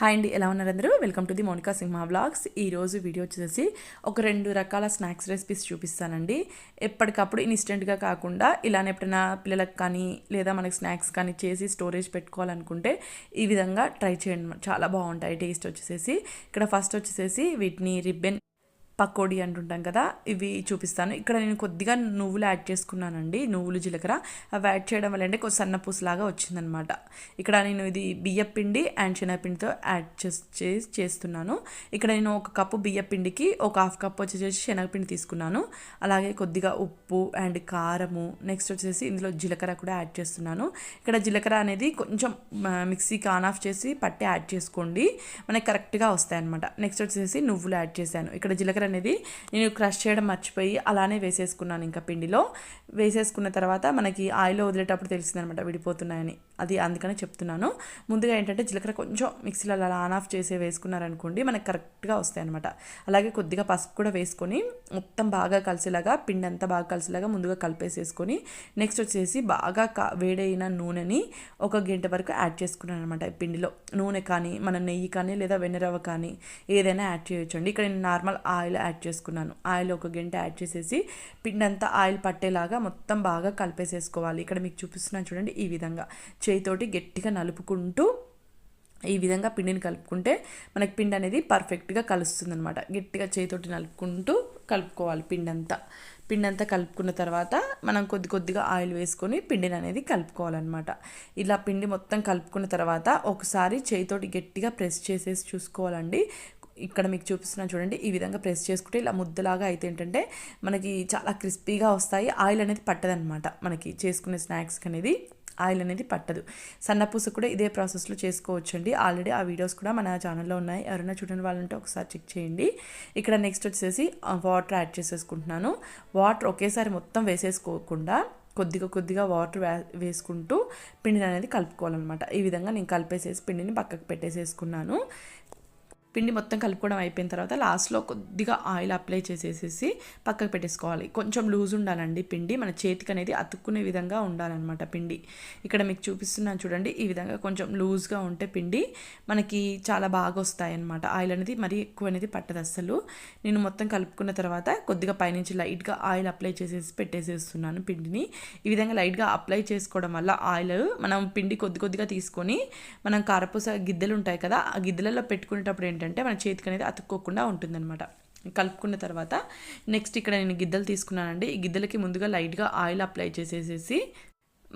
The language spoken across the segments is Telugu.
హాయ్ అండి ఎలా ఉన్నారు అందరూ? Welcome to the Monika Simha blogs ఈరోజు వీడియో వచ్చేసి ఒక రెండు రకాల స్నాక్స్ రెసిపీస్ చూపిస్తానండి. ఎప్పటికప్పుడు ఇన్స్టెంట్గా కాకుండా ఇలానే ఎప్పుడైనా పిల్లలకు కానీ లేదా మనకి స్నాక్స్ కానీ చేసి స్టోరేజ్ పెట్టుకోవాలనుకుంటే ఈ విధంగా ట్రై చేయండి. చాలా బాగుంటాయి టేస్ట్ వచ్చేసేసి. ఇక్కడ ఫస్ట్ వచ్చేసేసి వీటిని రిబ్బెన్ పకోడీ అంటుంటాం కదా ఇవి చూపిస్తాను. ఇక్కడ నేను కొద్దిగా నువ్వులు యాడ్ చేసుకున్నానండి నువ్వులు జీలకర్ర. అవి యాడ్ చేయడం వల్ల అంటే కొంచెం సన్న పూసలాగా వచ్చిందనమాట. ఇక్కడ నేను ఇది బియ్య పిండి అండ్ శనగపిండితో యాడ్ చేసి చేస్తున్నాను. ఇక్కడ నేను ఒక కప్పు బియ్య పిండికి ఒక హాఫ్ కప్ వచ్చేసి శనగపిండి తీసుకున్నాను. అలాగే కొద్దిగా ఉప్పు అండ్ కారము. నెక్స్ట్ వచ్చేసి ఇందులో జీలకర్ర కూడా యాడ్ చేస్తున్నాను. ఇక్కడ జీలకర్ర అనేది కొంచెం మిక్సీకి ఆన్ ఆఫ్ చేసి పట్టి యాడ్ చేసుకోండి. మనకి కరెక్ట్గా వస్తాయన్నమాట. నెక్స్ట్ వచ్చేసి నువ్వులు యాడ్ చేశాను. ఇక్కడ జీలకర్ర అనేది నేను క్రష్ చేయడం మర్చిపోయి అలానే వేసేసుకున్నాను ఇంకా పిండిలో. వేసేసుకున్న తర్వాత మనకి ఆయిల్ వదిలేటప్పుడు తెలిసిందనమాట విడిపోతున్నాయని. అది అందుకనే చెప్తున్నాను. ముందుగా ఏంటంటే జీలకర్ర కొంచెం మిక్సీలో అలా ఆన్ ఆఫ్ చేసి వేసుకున్నారనుకోండి మనకి కరెక్ట్గా వస్తాయి అనమాట అలాగే కొద్దిగా పసుపు కూడా వేసుకొని మొత్తం బాగా కలిసేలాగా పిండి అంతా బాగా కలిసేలాగా ముందుగా కలిపేసేసుకొని నెక్స్ట్ వచ్చేసి బాగా కా వేడైన నూనెని ఒక గంట వరకు యాడ్ చేసుకున్నాను అనమాట పిండిలో నూనె కానీ మన నెయ్యి కానీ లేదా వెన్నెరవ కానీ ఏదైనా యాడ్ చేయొచ్చు అండి ఇక్కడ నేను నార్మల్ ఆయిల్ యాడ్ చేసుకున్నాను. ఆయిల్ ఒక గంట యాడ్ చేసేసి పిండి అంతా ఆయిల్ పట్టేలాగా మొత్తం బాగా కలిపేసేసుకోవాలి. ఇక్కడ మీకు చూపిస్తున్నాను చూడండి ఈ విధంగా. చేయితోటి గట్టిగా నలుపుకుంటూ ఈ విధంగా పిండిని కలుపుకుంటే మనకి పిండి అనేది పర్ఫెక్ట్గా కలుస్తుంది అనమాట గట్టిగా చేతితోటి నలుపుకుంటూ కలుపుకోవాలి పిండి అంతా పిండి అంతా కలుపుకున్న తర్వాత మనం కొద్ది కొద్దిగా ఆయిల్ వేసుకొని పిండిని అనేది కలుపుకోవాలన్నమాట. ఇలా పిండి మొత్తం కలుపుకున్న తర్వాత ఒకసారి చేతితోటి గట్టిగా ప్రెస్ చేసేసి చూసుకోవాలండి. ఇక్కడ మీకు చూపిస్తున్నాను చూడండి ఈ విధంగా ప్రెస్ చేసుకుంటే ఇలా ముద్దలాగా అయితే ఏంటంటే మనకి చాలా క్రిస్పీగా వస్తాయి. ఆయిల్ అనేది పట్టదనమాట మనకి చేసుకునే స్నాక్స్కి అనేది. ఆయిల్ అనేది పట్టదు సన్నపూస కూడా ఇదే ప్రాసెస్లో చేసుకోవచ్చు అండి ఆల్రెడీ ఆ వీడియోస్ కూడా మన ఛానల్లో ఉన్నాయి. ఎవరైనా చూడని వాళ్ళంటే ఒకసారి చెక్ చేయండి. ఇక్కడ నెక్స్ట్ వచ్చేసి వాటర్ యాడ్ చేసేసుకుంటున్నాను. వాటర్ ఒకేసారి మొత్తం వేసేసుకోకుండా కొద్దిగా కొద్దిగా వాటర్ వేసుకుంటూ పిండిని అనేది కలుపుకోవాలన్నమాట. ఈ విధంగా నేను కలిపేసేసి పిండిని పక్కకు పెట్టేసేసుకున్నాను. పిండి మొత్తం కలుపుకోవడం అయిపోయిన తర్వాత లాస్ట్లో కొద్దిగా ఆయిల్ అప్లై చేసేసేసి పక్కకు పెట్టేసుకోవాలి. కొంచెం లూజ్ ఉండాలండి పిండి. మన చేతికి అనేది అతుక్కునే విధంగా ఉండాలన్నమాట పిండి. ఇక్కడ మీకు చూపిస్తున్నాను చూడండి. ఈ విధంగా కొంచెం లూజ్గా ఉంటే పిండి మనకి చాలా బాగా వస్తాయి అనమాట ఆయిల్ అనేది మరీ ఎక్కువ అనేది పట్టదు అస్సలు. నేను మొత్తం కలుపుకున్న తర్వాత కొద్దిగా పైనుంచి లైట్గా ఆయిల్ అప్లై చేసేసి పెట్టేసేస్తున్నాను పిండిని. ఈ విధంగా లైట్గా అప్లై చేసుకోవడం వల్ల ఆయిల్ మనం పిండి కొద్ది కొద్దిగా తీసుకొని మనం కారపూస గిద్దెలు ఉంటాయి కదా ఆ గిద్దెలలో పెట్టుకునేటప్పుడు ఏంటి ఏంటంటే మన చేతికి అనేది అతుక్కోకుండా ఉంటుందన్నమాట. కలుపుకున్న తర్వాత నెక్స్ట్ ఇక్కడ నేను గిద్దలు తీసుకున్నానండి. ఈ గిద్దలకి ముందుగా లైట్గా ఆయిల్ అప్లై చేసేసేసి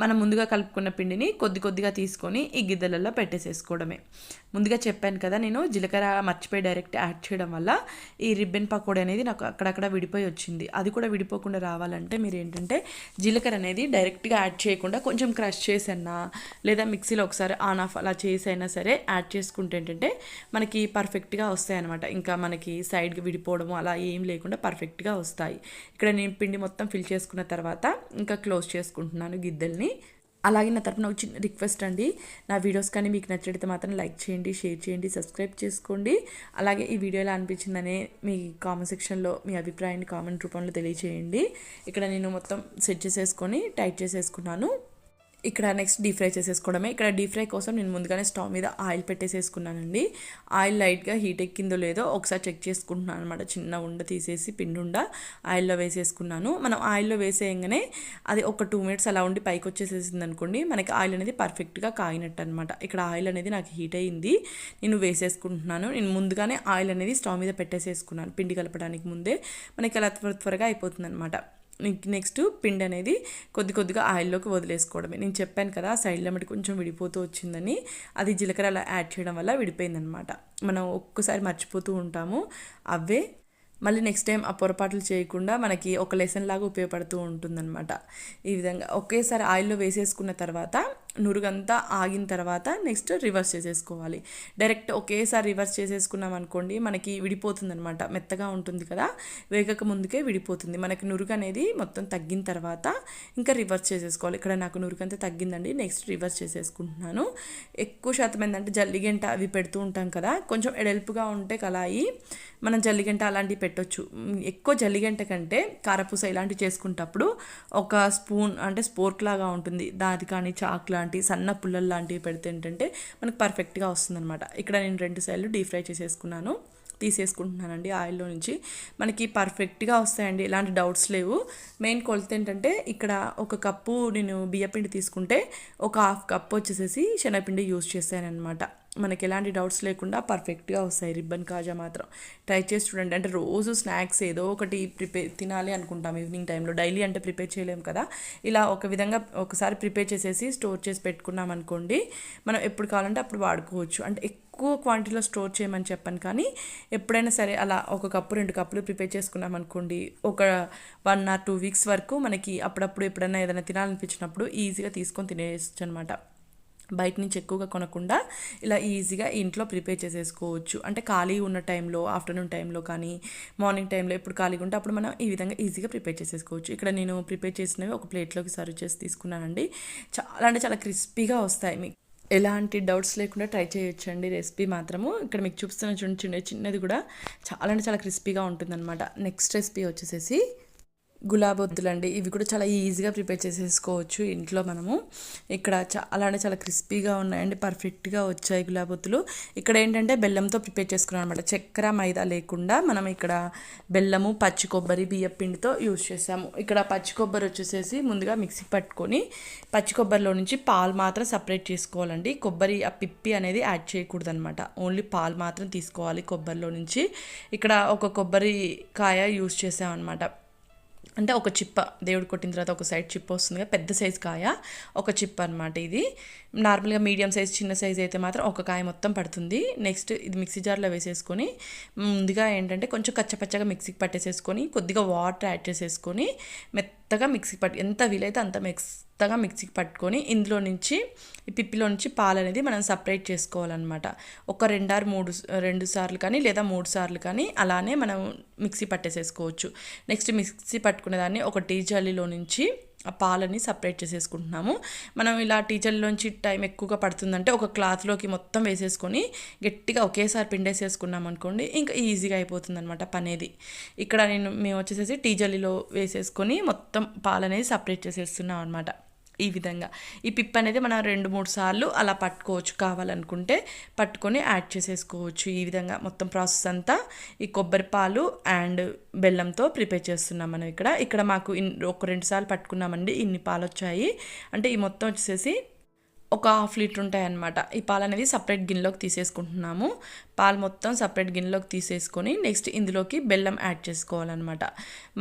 మనం ముందుగా కలుపుకున్న పిండిని కొద్ది కొద్దిగా తీసుకొని ఈ గిద్దెలలో పెట్టేసేసుకోవడమే. ముందుగా చెప్పాను కదా నేను జీలకర్ర మర్చిపోయి డైరెక్ట్ యాడ్ చేయడం వల్ల ఈ రిబ్బన్ పకోడీ అనేది నాకు అక్కడక్కడ విడిపోయి వచ్చింది. అది కూడా విడిపోకుండా రావాలంటే మీరు ఏంటంటే జీలకర్ర అనేది డైరెక్ట్గా యాడ్ చేయకుండా కొంచెం క్రష్ చేసన్నా లేదా మిక్సీలో ఒకసారి ఆన్ ఆఫ్ అలా చేసైనా సరే యాడ్ చేసుకుంటే ఏంటంటే మనకి పర్ఫెక్ట్గా వస్తాయి అనమాట ఇంకా మనకి సైడ్కి విడిపోవడము అలా ఏం లేకుండా పర్ఫెక్ట్గా వస్తాయి. ఇక్కడ నేను పిండి మొత్తం ఫిల్ చేసుకున్న తర్వాత ఇంకా క్లోజ్ చేసుకుంటున్నాను గిద్దెల్ని. అలాగే నా తరపున ఒక చిన్న రిక్వెస్ట్ అండి నా వీడియోస్ కానీ మీకు నచ్చితే మాత్రం లైక్ చేయండి షేర్ చేయండి సబ్స్క్రైబ్ చేసుకోండి. అలాగే ఈ వీడియో ఎలా అనిపించిందనే మీ కామెంట్ సెక్షన్లో మీ అభిప్రాయాన్ని కామెంట్ రూపంలో తెలియచేయండి. ఇక్కడ నేను మొత్తం సెట్ చేసేసుకొని టైట్ చేసేసుకున్నాను. ఇక్కడ నెక్స్ట్ డీప్ ఫ్రై చేసేసుకోవడమే. ఇక్కడ డీప్ ఫ్రై కోసం నేను ముందుగానే స్టవ్ మీద ఆయిల్ పెట్టేసేసుకున్నానండి. ఆయిల్ లైట్గా హీట్ ఎక్కిందో లేదో ఒకసారి చెక్ చేసుకుంటున్నాను అనమాట చిన్న ఉండ తీసేసి పిండి ఉండ ఆయిల్లో వేసేసుకున్నాను. మనం ఆయిల్లో వేసేయంగానే అది ఒక టూ మినిట్స్ అలా ఉండి పైకి వచ్చేసేసింది అనుకోండి మనకి ఆయిల్ అనేది పర్ఫెక్ట్గా కాగినట్టు అనమాట ఇక్కడ ఆయిల్ అనేది నాకు హీట్ అయ్యింది. నేను వేసేసుకుంటున్నాను. నేను ముందుగానే ఆయిల్ అనేది స్టవ్ మీద పెట్టేసేసుకున్నాను. పిండి కలపడానికి ముందే మనకి అలా త్వర త్వరగా అయిపోతుంది అనమాట నెక్స్ట్ పిండి అనేది కొద్ది కొద్దిగా ఆయిల్లోకి వదిలేసుకోవడమే. నేను చెప్పాను కదా సైడ్లో మట్టి కొంచెం విడిపోతూ వచ్చిందని. అది జీలకర్ర అలా యాడ్ చేయడం వల్ల విడిపోయిందనమాట. మనం ఒక్కసారి మర్చిపోతూ ఉంటాము. అవే. మళ్ళీ నెక్స్ట్ టైం ఆ పొరపాట్లు చేయకుండా మనకి ఒక లెసన్ లాగా ఉపయోగపడుతూ ఉంటుందన్నమాట ఈ విధంగా ఒకేసారి ఆయిల్లో వేసేసుకున్న తర్వాత నురుగంతా ఆగిన తర్వాత నెక్స్ట్ రివర్స్ చేసేసుకోవాలి. డైరెక్ట్ ఒకేసారి రివర్స్ చేసేసుకున్నాం అనుకోండి మనకి విడిపోతుంది అనమాట మెత్తగా ఉంటుంది కదా వేగక ముందుకే విడిపోతుంది. మనకి నురుగు అనేది మొత్తం తగ్గిన తర్వాత ఇంకా రివర్స్ చేసేసుకోవాలి. ఇక్కడ నాకు నురుగంతా తగ్గిందండి నెక్స్ట్ రివర్స్ చేసేసుకుంటున్నాను. ఎక్కువ శాతం ఏంటంటే జల్లిగంట అవి పెడుతూ ఉంటాం కదా కొంచెం ఎడల్పుగా ఉంటే కలాయి మనం జల్లిగంట అలాంటివి పెట్టొచ్చు. ఎక్కువ జల్లిగంట కంటే కారపూస ఇలాంటివి చేసుకుంటప్పుడు ఒక స్పూన్ అంటే స్పోర్క్ లాగా ఉంటుంది. దాది కానీ చాక్ లాంటి లాంటి సన్న పుల్లలు లాంటివి పెడితే ఏంటంటే మనకు పర్ఫెక్ట్గా వస్తుందన్నమాట. ఇక్కడ నేను రెండు సైడ్లు డీప్ ఫ్రై చేసేసుకున్నాను. తీసేసుకుంటున్నానండి ఆయిల్లో నుంచి. మనకి పర్ఫెక్ట్గా వస్తాయండి ఎలాంటి డౌట్స్ లేవు. మెయిన్ కొలత ఏంటంటే ఇక్కడ ఒక కప్పు నేను బియ్యపిండి తీసుకుంటే ఒక హాఫ్ కప్ వచ్చేసేసి శనగపిండి యూజ్ చేశాను అనమాట మనకి ఎలాంటి డౌట్స్ లేకుండా పర్ఫెక్ట్గా వస్తాయి. రిబ్బన్ కాజా మాత్రం. ట్రై చేసి చూడండి. అంటే రోజు స్నాక్స్ ఏదో ఒకటి ప్రిపేర్ తినాలి అనుకుంటాం ఈవినింగ్ టైంలో. డైలీ అంటే ప్రిపేర్ చేయలేము కదా. ఇలా ఒక విధంగా ఒకసారి ప్రిపేర్ చేసేసి స్టోర్ చేసి పెట్టుకున్నాం అనుకోండి మనం ఎప్పుడు కావాలంటే అప్పుడు వాడుకోవచ్చు. అంటే ఎక్కువ క్వాంటిటీలో స్టోర్ చేయమని చెప్పాను కానీ ఎప్పుడైనా సరే అలా ఒక కప్పు రెండు కప్పులు ప్రిపేర్ చేసుకున్నాం అనుకోండి ఒక వన్ ఆర్ టూ వీక్స్ వరకు మనకి అప్పుడప్పుడు ఎప్పుడైనా ఏదైనా తినాలనిపించినప్పుడు ఈజీగా తీసుకొని తినేయచ్చు అనమాట బయట నుంచి ఎక్కువగా కొనకుండా ఇలా ఈజీగా ఇంట్లో ప్రిపేర్ చేసేసుకోవచ్చు. అంటే ఖాళీ ఉన్న టైంలో ఆఫ్టర్నూన్ టైంలో కానీ మార్నింగ్ టైంలో ఎప్పుడు ఖాళీగా ఉంటే అప్పుడు మనం ఈ విధంగా ఈజీగా ప్రిపేర్ చేసేసుకోవచ్చు. ఇక్కడ నేను ప్రిపేర్ చేసినవి ఒక ప్లేట్లోకి సర్వ్ చేసి తీసుకున్నానండి. చాలా అంటే చాలా క్రిస్పీగా వస్తాయి మీకు. ఎలాంటి డౌట్స్ లేకుండా ట్రై చేయొచ్చండి రెసిపీ మాత్రము. ఇక్కడ మీకు చూపిస్తున్న చూడండి చిన్న చిన్నది కూడా చాలా అంటే చాలా క్రిస్పీగా ఉంటుందన్నమాట. నెక్స్ట్ రెసిపీ వచ్చేసేసి గులాబొత్తులు అండి ఇవి కూడా చాలా ఈజీగా ప్రిపేర్ చేసేసుకోవచ్చు ఇంట్లో మనము. ఇక్కడ చాలా అంటే చాలా క్రిస్పీగా ఉన్నాయండి. పర్ఫెక్ట్గా వచ్చాయి గులాబొత్తులు ఇక్కడ ఏంటంటే బెల్లంతో ప్రిపేర్ చేసుకున్నాం అనమాట చక్కెర మైదా లేకుండా మనం ఇక్కడ బెల్లము పచ్చి కొబ్బరి బియ్య పిండితో యూజ్ చేసాము ఇక్కడ పచ్చి కొబ్బరి వచ్చేసేసి ముందుగా మిక్సీ పట్టుకొని పచ్చి కొబ్బరిలో నుంచి పాలు మాత్రం సపరేట్ చేసుకోవాలండి. కొబ్బరి ఆ పిప్పి అనేది యాడ్ చేయకూడదు అనమాట ఓన్లీ పాలు మాత్రం తీసుకోవాలి కొబ్బరిలో నుంచి. ఇక్కడ ఒక కొబ్బరి కాయ యూజ్ చేసామన్నమాట అంటే ఒక చిప్ప దేవుడు కొట్టిన తర్వాత ఒక సైడ్ చిప్ప వస్తుంది కదా పెద్ద సైజ్ కాయ ఒక చిప్ప అనమాట ఇది. నార్మల్గా మీడియం సైజ్ చిన్న సైజ్ అయితే మాత్రం ఒక కాయ మొత్తం పడుతుంది. నెక్స్ట్ ఇది మిక్సీ జార్లో వేసేసుకొని ముందుగా ఏంటంటే కొంచెం కచ్చపచ్చగా మిక్సీకి పట్టేసేసుకొని కొద్దిగా వాటర్ యాడ్ చేసేసుకొని మెత్తగా మిక్సీకి పట్టి ఎంత వీలైతే అంత మిక్స్ మెత్తగా మిక్సీకి పట్టుకొని ఇందులో నుంచి ఈ పిప్పిలో నుంచి పాలు అనేది మనం సపరేట్ చేసుకోవాలన్నమాట. ఒక రెండారు మూడు రెండు సార్లు కానీ లేదా మూడు సార్లు కానీ అలానే మనం మిక్సీ పట్టేసేసుకోవచ్చు. నెక్స్ట్ మిక్సీ పట్టుకునే దాన్ని ఒక టీ జల్లీలో నుంచి ఆ పాలని సపరేట్ చేసేసుకుంటున్నాము. మనం ఇలా టీచర్లోంచి టైం ఎక్కువగా పడుతుందంటే ఒక క్లాత్లోకి మొత్తం వేసేసుకొని గట్టిగా ఒకేసారి పిండేసేసుకున్నాం అనుకోండి ఇంకా ఈజీగా అయిపోతుంది అనమాట పనేది. ఇక్కడ నేను మేము వచ్చేసేసి టీజల్లీలో వేసేసుకొని మొత్తం పాలనేది సపరేట్ చేసేస్తున్నాం అనమాట ఈ విధంగా. ఈ పిప్ అనేది మనం రెండు మూడు సార్లు అలా పట్టుకోవచ్చు. కావాలనుకుంటే పట్టుకొని యాడ్ చేసేసుకోవచ్చు. ఈ విధంగా మొత్తం ప్రాసెస్ అంతా ఈ కొబ్బరి పాలు అండ్ బెల్లంతో ప్రిపేర్ చేస్తున్నాం మనం ఇక్కడ. ఇక్కడ మాకు ఇన్ ఒక రెండు సార్లు పట్టుకున్నామండి. ఇన్ని పాలు వచ్చాయి అంటే ఈ మొత్తం వచ్చేసి ఒక హాఫ్ లీటర్ ఉంటాయి ఈ పాలు అనేది సపరేట్ గిన్నెలోకి తీసేసుకుంటున్నాము. పాలు మొత్తం సపరేట్ గిన్నెలోకి తీసేసుకొని నెక్స్ట్ ఇందులోకి బెల్లం యాడ్ చేసుకోవాలన్నమాట.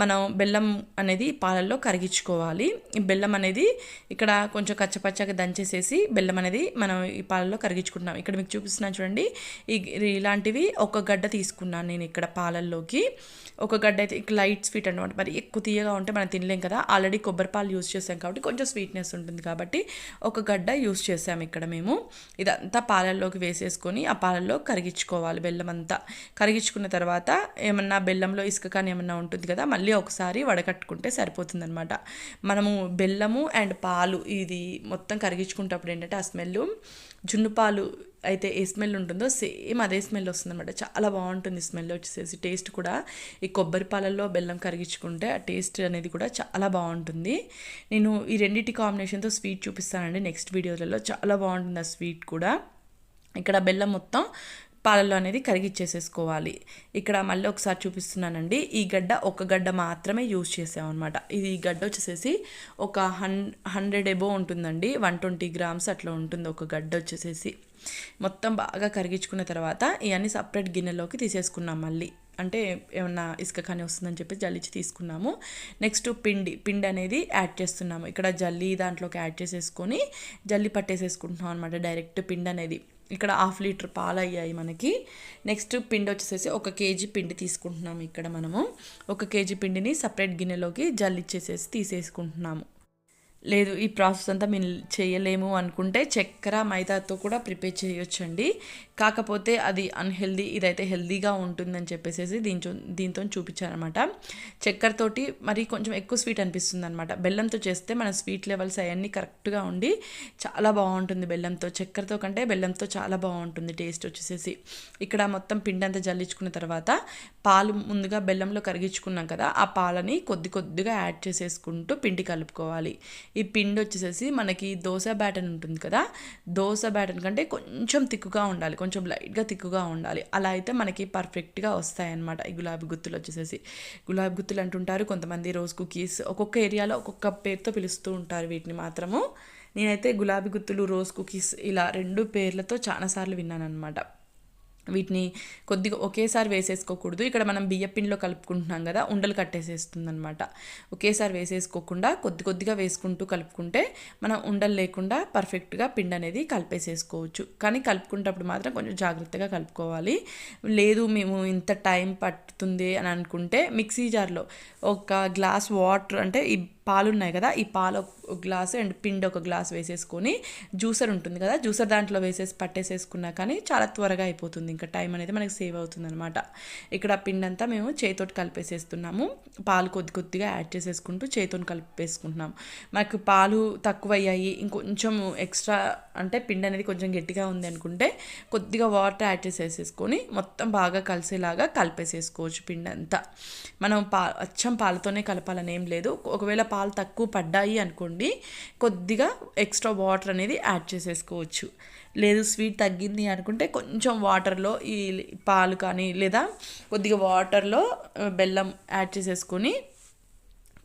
మనం బెల్లం అనేది పాలల్లో కరిగించుకోవాలి. ఈ బెల్లం అనేది ఇక్కడ కొంచెం కచ్చపచ్చగా దంచేసేసి బెల్లం అనేది మనం ఈ పాలల్లో కరిగించుకుంటున్నాం. ఇక్కడ మీకు చూపిస్తున్నాను చూడండి. ఈ ఇలాంటివి ఒక గడ్డ తీసుకున్నాను నేను ఇక్కడ పాలల్లోకి. ఒక గడ్డ అయితే లైట్ స్వీట్ అనమాట మరి ఎక్కువ తీయగా ఉంటే మనం తినలేం కదా. ఆల్రెడీ కొబ్బరి పాలు యూస్ చేసాం కాబట్టి కొంచెం స్వీట్నెస్ ఉంటుంది కాబట్టి ఒక గడ్డ యూస్ చేసాము ఇక్కడ మేము. ఇదంతా పాలల్లోకి వేసేసుకొని ఆ పాలల్లో కరిగించుకోవాలి బెల్లం అంతా. కరిగించుకున్న తర్వాత ఏమన్నా బెల్లంలో ఇసుక కానీ ఏమన్నా ఉంటుంది కదా మళ్ళీ ఒకసారి వడకట్టుకుంటే సరిపోతుందనమాట మనము బెల్లము అండ్ పాలు ఇది మొత్తం కరిగించుకుంటప్పుడు ఏంటంటే ఆ స్మెల్ జున్ను పాలు అయితే ఏ స్మెల్ ఉంటుందో సేమ్ అదే స్మెల్ వస్తుందన్నమాట. చాలా బాగుంటుంది స్మెల్ వచ్చేసేసి. టేస్ట్ కూడా ఈ కొబ్బరి పాలల్లో బెల్లం కరిగించుకుంటే ఆ టేస్ట్ అనేది కూడా చాలా బాగుంటుంది. నేను ఈ రెండింటి కాంబినేషన్తో స్వీట్ చూపిస్తానండి నెక్స్ట్ వీడియోలలో. చాలా బాగుంటుంది ఆ స్వీట్ కూడా. ఇక్కడ బెల్లం మొత్తం పాలలో అనేది కరిగిచ్చేసేసుకోవాలి. ఇక్కడ మళ్ళీ ఒకసారి చూపిస్తున్నానండి. ఈ గడ్డ ఒక గడ్డ మాత్రమే యూజ్ చేసామన్నమాట. ఇది ఈ గడ్డ వచ్చేసేసి ఒక హన్ హండ్రెడ్ ఎబో ఉంటుందండి. వన్ ట్వంటీ గ్రామ్స్ అట్లా ఉంటుంది ఒక గడ్డ వచ్చేసేసి. మొత్తం బాగా కరిగించుకున్న తర్వాత ఇవన్నీ సపరేట్ గిన్నెలోకి తీసేసుకున్నాం మళ్ళీ. అంటే ఏమన్నా ఇసుక కానీ వస్తుందని చెప్పి జల్లిచి తీసుకున్నాము. నెక్స్ట్ పిండి పిండి అనేది యాడ్ చేస్తున్నాము. ఇక్కడ జల్లి దాంట్లోకి యాడ్ చేసేసుకొని జల్లి పట్టేసేసుకుంటున్నాం అనమాట డైరెక్ట్ పిండి అనేది. ఇక్కడ హాఫ్ లీటర్ పాలు అయ్యాయి మనకి. నెక్స్ట్ పిండి వచ్చేసేసి ఒక కేజీ పిండి తీసుకుంటున్నాము ఇక్కడ మనము. ఒక కేజీ పిండిని సపరేట్ గిన్నెలోకి జల్లిచ్చేసేసి తీసేసుకుంటున్నాము. లేదు ఈ ప్రాసెస్ అంతా మేము చేయలేము అనుకుంటే చక్కెర మైదాతో కూడా ప్రిపేర్ చేయొచ్చండి. కాకపోతే అది అన్హెల్దీ ఇదైతే హెల్దీగా ఉంటుందని చెప్పేసి దీంతో దీంతో చూపించారనమాట చక్కెరతోటి మరి కొంచెం ఎక్కువ స్వీట్ అనిపిస్తుంది అనమాట బెల్లంతో చేస్తే మన స్వీట్ లెవెల్స్ అవన్నీ కరెక్ట్గా ఉండి చాలా బాగుంటుంది బెల్లంతో. చక్కెరతో కంటే బెల్లంతో చాలా బాగుంటుంది టేస్ట్ వచ్చేసేసి. ఇక్కడ మొత్తం పిండి అంతా జల్లించుకున్న తర్వాత పాలు ముందుగా బెల్లంలో కరిగించుకున్నాం కదా ఆ పాలని కొద్ది కొద్దిగా యాడ్ చేసేసుకుంటూ పిండి కలుపుకోవాలి. ఈ పిండి వచ్చేసేసి మనకి దోశ బ్యాటన్ ఉంటుంది కదా దోశ బ్యాటన్ కంటే కొంచెం తిక్కుగా ఉండాలి కొంచెం లైట్గా తిక్కుగా ఉండాలి. అలా అయితే మనకి పర్ఫెక్ట్గా వస్తాయన్నమాట ఈ గులాబీ గుత్తులు వచ్చేసేసి. గులాబీ గుత్తులు అంటుంటారు కొంతమంది రోజ్ కుకీస్ ఒక్కొక్క ఏరియాలో ఒక్కొక్క పేరుతో పిలుస్తూ ఉంటారు వీటిని మాత్రము. నేనైతే గులాబీ గుత్తులు రోజ్ కుకీస్ ఇలా రెండు పేర్లతో చాలాసార్లు విన్నాను అనమాట వీటిని కొద్దిగా ఒకేసారి వేసేసుకోకూడదు. ఇక్కడ మనం బియ్య పిండిలో కలుపుకుంటున్నాం కదా ఉండలు కట్టేసేస్తుంది అనమాట ఒకేసారి వేసేసుకోకుండా కొద్ది కొద్దిగా వేసుకుంటూ కలుపుకుంటే మనం ఉండలు లేకుండా పర్ఫెక్ట్గా పిండి అనేది కలిపేసేసుకోవచ్చు. కానీ కలుపుకునేటప్పుడు మాత్రం కొంచెం జాగ్రత్తగా కలుపుకోవాలి. లేదు మేము ఇంత టైం పట్టుతుంది అని అనుకుంటే మిక్సీ జార్లో ఒక గ్లాస్ వాటర్ అంటే ఈ పాలు ఉన్నాయి కదా ఈ పాలు ఒక గ్లాస్ అండ్ పిండి ఒక గ్లాస్ వేసేసుకొని జ్యూసర్ ఉంటుంది కదా జ్యూసర్ దాంట్లో వేసేసి పట్టేసేసుకున్నా కానీ చాలా త్వరగా అయిపోతుంది. ఇంకా టైం అనేది మనకి సేవ్ అవుతుంది అనమాట ఇక్కడ పిండి అంతా మేము చేతితోటి కలిపేసేస్తున్నాము. పాలు కొద్ది కొద్దిగా యాడ్ చేసేసుకుంటూ చేతితో కలిపేసుకుంటున్నాం. మాకు పాలు తక్కువ అయ్యాయి ఇంకొంచెం ఎక్స్ట్రా అంటే పిండి అనేది కొంచెం గట్టిగా ఉంది అనుకుంటే కొద్దిగా వాటర్ యాడ్ చేసేసేసుకొని మొత్తం బాగా కలిసేలాగా కలిపేసేసుకోవచ్చు పిండి అంతా మనం పా అచ్చం పాలతోనే కలపాలని ఏం లేదు. ఒకవేళ పాలు తక్కువ పడ్డాయి అనుకోండి కొద్దిగా ఎక్స్ట్రా వాటర్ అనేది యాడ్ చేసేసుకోవచ్చు. లేదు స్వీట్ తగ్గింది అనుకుంటే కొంచెం వాటర్లో ఈ పాలు కానీ లేదా కొద్దిగా వాటర్లో బెల్లం యాడ్ చేసేసుకొని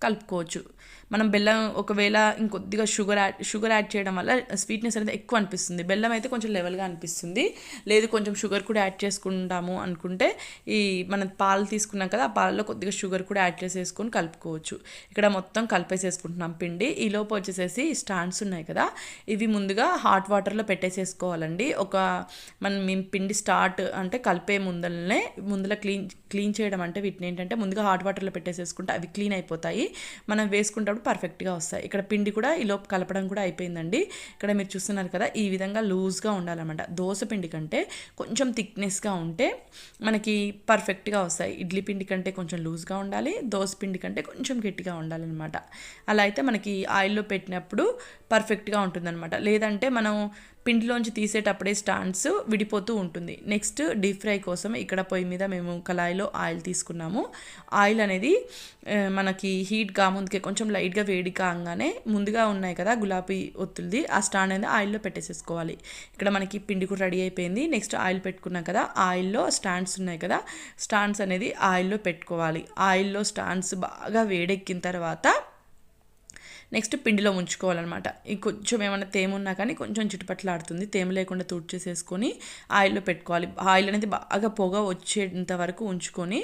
కలుపుకోవచ్చు. మనం బెల్లం ఒకవేళ ఇంకొద్దిగా షుగర్ యాడ్ షుగర్ యాడ్ చేయడం వల్ల స్వీట్నెస్ అనేది ఎక్కువ అనిపిస్తుంది. బెల్లం అయితే కొంచెం లెవెల్గా అనిపిస్తుంది. లేదు కొంచెం షుగర్ కూడా యాడ్ చేసుకుంటాము అనుకుంటే ఈ మనం పాలు తీసుకున్నాం కదా ఆ పాలలో కొద్దిగా షుగర్ కూడా యాడ్ చేసేసుకొని కలుపుకోవచ్చు. ఇక్కడ మొత్తం కలిపేసేసుకుంటున్నాం పిండి. ఈ లోపు వచ్చేసేసి స్టాండ్స్ ఉన్నాయి కదా ఇవి ముందుగా హాట్ వాటర్లో పెట్టేసేసుకోవాలండి. ఒక మనం మేము పిండి స్టార్ట్ అంటే కలిపే ముందలనే ముందర క్లీన్ క్లీన్ చేయడం అంటే వీటిని ఏంటంటే ముందుగా హాట్ వాటర్లో పెట్టేసేసుకుంటే అవి క్లీన్ అయిపోతాయి. మనం వేసుకుంటే పర్ఫెక్ట్గా వస్తాయి. ఇక్కడ పిండి కూడా ఈ లోపు కలపడం కూడా అయిపోయిందండి. ఇక్కడ మీరు చూస్తున్నారు కదా ఈ విధంగా లూజ్గా ఉండాలన్నమాట. దోశ పిండి కంటే కొంచెం థిక్నెస్గా ఉంటే మనకి పర్ఫెక్ట్గా వస్తాయి. ఇడ్లీ పిండి కంటే కొంచెం లూజ్గా ఉండాలి దోశ పిండి కంటే కొంచెం గట్టిగా ఉండాలన్నమాట. అలా అయితే మనకి ఆయిల్లో పెట్టినప్పుడు పర్ఫెక్ట్గా ఉంటుందన్నమాట. లేదంటే మనం పిండిలోంచి తీసేటప్పుడే స్టాండ్స్ విడిపోతూ ఉంటుంది. నెక్స్ట్ డీప్ ఫ్రై కోసం ఇక్కడ పొయ్యి మీద మేము కళాయిలో ఆయిల్ తీసుకున్నాము. ఆయిల్ అనేది మనకి హీట్ కాముందుకే కొంచెం లైట్గా వేడి కాగానే ముందుగా ఉన్నాయి కదా గులాబీ ఒత్తులది ఆ స్టాండ్ అనేది ఆయిల్లో పెట్టేసేసుకోవాలి. ఇక్కడ మనకి పిండి కూడా రెడీ అయిపోయింది. నెక్స్ట్ ఆయిల్ పెట్టుకున్నాం కదా ఆయిల్లో స్టాండ్స్ ఉన్నాయి కదా స్టాండ్స్ అనేది ఆయిల్లో పెట్టుకోవాలి. ఆయిల్లో స్టాండ్స్ బాగా వేడెక్కిన తర్వాత నెక్స్ట్ పిండిలో ఉంచుకోవాలన్నమాట ఈ కొంచెం ఏమైనా తేమ ఉన్నా కానీ కొంచెం చిటుపట్లాడుతుంది. తేమ లేకుండా తుడిచేసేసుకొని ఆయిల్లో పెట్టుకోవాలి. ఆయిల్ అనేది బాగా పొగ వచ్చేంత వరకు ఉంచుకొని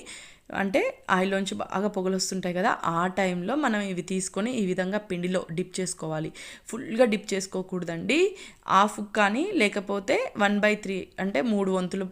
అంటే ఆయిల్లోంచి బాగా పొగలు వస్తుంటాయి కదా ఆ టైంలో మనం ఇవి తీసుకొని ఈ విధంగా పిండిలో డిప్ చేసుకోవాలి. ఫుల్గా డిప్ చేసుకోకూడదండి. హాఫ్ కానీ లేకపోతే వన్ బై త్రీ అంటే మూడు వంతులు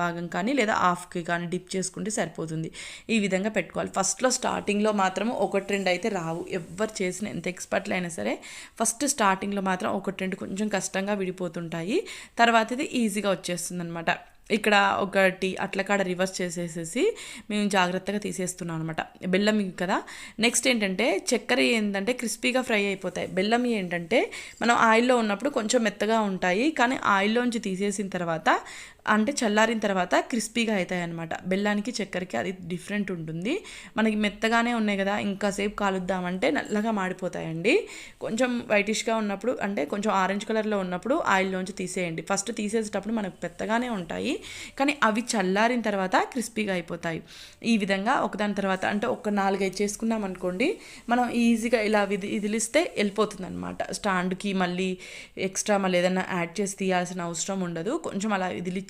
భాగం కానీ లేదా హాఫ్కి కానీ డిప్ చేసుకుంటే సరిపోతుంది. ఈ విధంగా పెట్టుకోవాలి. ఫస్ట్లో స్టార్టింగ్లో మాత్రం ఒకటి రెండు అయితే రావు. ఎవరు చేసిన ఎంత ఎక్స్పర్ట్లు అయినా సరే ఫస్ట్ స్టార్టింగ్లో మాత్రం ఒకటి రెండు కొంచెం కష్టంగా విడిపోతుంటాయి. తర్వాత ఇది ఈజీగా వచ్చేస్తుంది అనమాట ఇక్కడ ఒకటి అట్లకాడ రివర్స్ చేసేసేసి మేము జాగ్రత్తగా తీసేస్తున్నాం అనమాట బెల్లం కదా. నెక్స్ట్ ఏంటంటే చక్కెర ఏంటంటే క్రిస్పీగా ఫ్రై అయిపోతాయి. బెల్లం ఏంటంటే మనం ఆయిల్లో ఉన్నప్పుడు కొంచెం మెత్తగా ఉంటాయి. కానీ ఆయిల్లోంచి తీసేసిన తర్వాత అంటే చల్లారిన తర్వాత క్రిస్పీగా అవుతాయి అనమాట బెల్లానికి చక్కెరకి అది డిఫరెంట్ ఉంటుంది. మనకి మెత్తగానే ఉన్నాయి కదా ఇంకాసేపు కాలుద్దామంటే నల్లగా మాడిపోతాయండి. కొంచెం వైటిష్గా ఉన్నప్పుడు అంటే కొంచెం ఆరెంజ్ కలర్లో ఉన్నప్పుడు ఆయిల్లోంచి తీసేయండి. ఫస్ట్ తీసేసేటప్పుడు మనకు మెత్తగానే ఉంటాయి. కానీ అవి చల్లారిన తర్వాత క్రిస్పీగా అయిపోతాయి. ఈ విధంగా ఒకదాని తర్వాత అంటే ఒక నాలుగైదు చేసుకున్నాం అనుకోండి మనం ఈజీగా ఇలా విధి విదిలిస్తే వెళ్ళిపోతుంది అనమాట స్టాండ్కి మళ్ళీ ఎక్స్ట్రా మళ్ళీ ఏదైనా యాడ్ చేసి తీయాల్సిన అవసరం ఉండదు. కొంచెం అలా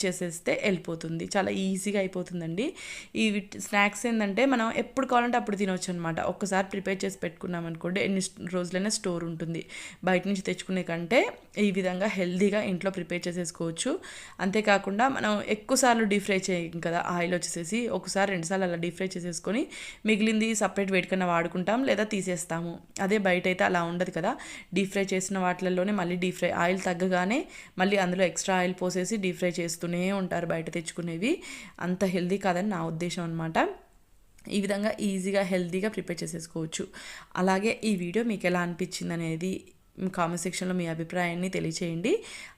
చేసేస్తే వెళ్ళిపోతుంది. చాలా ఈజీగా అయిపోతుందండి. ఈ స్నాక్స్ ఏంటంటే మనం ఎప్పుడు కావాలంటే అప్పుడు తినవచ్చు అనమాట ఒక్కసారి ప్రిపేర్ చేసి పెట్టుకున్నాం అనుకోండి ఎన్ని రోజులైనా స్టోర్ ఉంటుంది. బయట నుంచి తెచ్చుకునే కంటే ఈ విధంగా హెల్తీగా ఇంట్లో ప్రిపేర్ చేసేసుకోవచ్చు. అంతేకాకుండా మనం ఎక్కువసార్లు డీప్ ఫ్రై చేయం కదా ఆయిల్ వచ్చేసేసి ఒకసారి రెండుసార్లు అలా డీప్ ఫ్రై చేసేసుకొని మిగిలింది సపరేట్ వేడికన్నా వాడుకుంటాం లేదా తీసేస్తాము. అదే బయట అయితే అలా ఉండదు కదా. డీప్ ఫ్రై చేసిన వాటిల్లోనే మళ్ళీ డీప్ ఫ్రై ఆయిల్ తగ్గగానే మళ్ళీ అందులో ఎక్స్ట్రా ఆయిల్ పోసేసి డీప్ ఫ్రై చేస్తూనే ఉంటారు బయట తెచ్చుకునేవి. అంత హెల్దీ కాదని నా ఉద్దేశం అనమాట ఈ విధంగా ఈజీగా హెల్దీగా ప్రిపేర్ చేసేసుకోవచ్చు. అలాగే ఈ వీడియో మీకు ఎలా అనిపించింది అనేది కామెంట్ సెక్షన్లో మీ అభిప్రాయాన్ని తెలియచేయండి.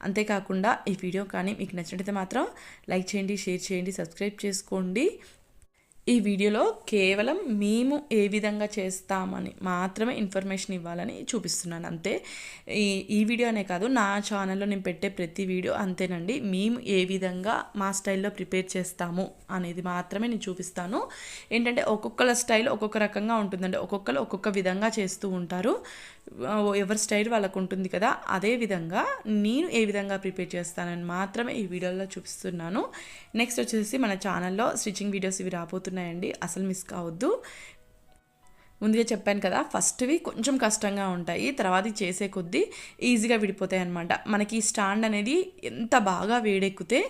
అంతేకాకుండా ఈ వీడియో కానీ మీకు నచ్చినట్టయితే మాత్రం లైక్ చేయండి షేర్ చేయండి సబ్స్క్రైబ్ చేసుకోండి. ఈ వీడియోలో కేవలం మేము ఏ విధంగా చేస్తామని మాత్రమే ఇన్ఫర్మేషన్ ఇవ్వాలని చూపిస్తున్నాను అంతే. ఈ ఈ వీడియో అనే కాదు నా ఛానల్లో నేను పెట్టే ప్రతి వీడియో అంతేనండి. మేము ఏ విధంగా మా స్టైల్లో ప్రిపేర్ చేస్తాము అనేది మాత్రమే నేను చూపిస్తాను. ఏంటంటే ఒక్కొక్కల స్టైల్ ఒక్కొక్క రకంగా ఉంటుందండి. ఒక్కొక్కరు ఒక్కొక్క విధంగా చేస్తూ ఉంటారు. ఎవరి స్టైల్ వాళ్ళకు ఉంటుంది కదా అదే విధంగా నేను ఏ విధంగా ప్రిపేర్ చేస్తానని మాత్రమే ఈ వీడియోలో చూపిస్తున్నాను. నెక్స్ట్ వచ్చేసి మన ఛానల్లో స్టిచ్చింగ్ వీడియోస్ ఇవి రాబోతున్నాయండి అసలు మిస్ కావద్దు. ముందుగా చెప్పాను కదా ఫస్ట్వి కొంచెం కష్టంగా ఉంటాయి తర్వాత చేసే కొద్దీ ఈజీగా విడిపోతాయి అనమాట మనకి ఈ స్టాండ్ అనేది ఎంత బాగా వేడెక్కితే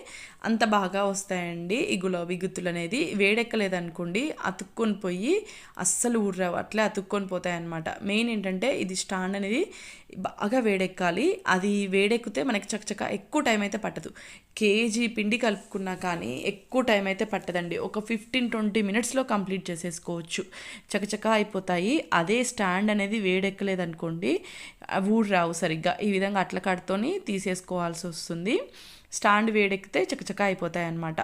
అంత బాగా వస్తాయండి ఈ గులాబీ గుత్తులు అనేది. వేడెక్కలేదనుకోండి అతుక్కొని పోయి అస్సలు ఊర్రావు అట్లే అతుక్కొని పోతాయి అనమాట మెయిన్ ఏంటంటే ఇది స్టాండ్ అనేది బాగా వేడెక్కాలి. అది వేడెక్కితే మనకి చక్కచక్క ఎక్కువ టైం అయితే పట్టదు. కేజీ పిండి కలుపుకున్నా కానీ ఎక్కువ టైం అయితే పట్టదండి. ఒక ఫిఫ్టీన్ ట్వంటీ మినిట్స్లో కంప్లీట్ చేసేసుకోవచ్చు. చకచక అయిపోతాయి. అదే స్టాండ్ అనేది వేడెక్కలేదనుకోండి ఊడి ఊరు రావు సరిగ్గా. ఈ విధంగా అట్ల కడుతోని తీసేసుకోవాల్సి వస్తుంది. స్టాండ్ వేడెక్కితే చకచక అయిపోతాయి అన్నమాట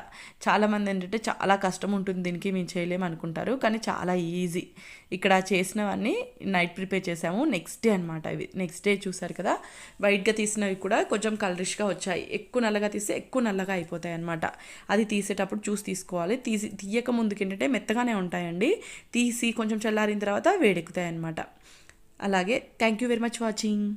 చాలామంది ఏంటంటే చాలా కష్టం ఉంటుంది దీనికి మేము చేయలేము అనుకుంటారు కానీ చాలా ఈజీ. ఇక్కడ చేసినవన్నీ నైట్ ప్రిపేర్ చేసాము నెక్స్ట్ డే అనమాట ఇవి. నెక్స్ట్ డే చూసారు కదా వైట్గా తీసినవి కూడా కొంచెం కలరిష్గా వచ్చాయి. ఎక్కువ నల్లగా తీస్తే ఎక్కువ నల్లగా అయిపోతాయి అనమాట అది తీసేటప్పుడు చూసి తీసుకోవాలి. తీసి తీయక ముందుకు ఏంటంటే మెత్తగానే ఉంటాయండి. తీసి కొంచెం చల్లారిన తర్వాత వేడెక్కుతాయి అనమాట అలాగే thank you very much watching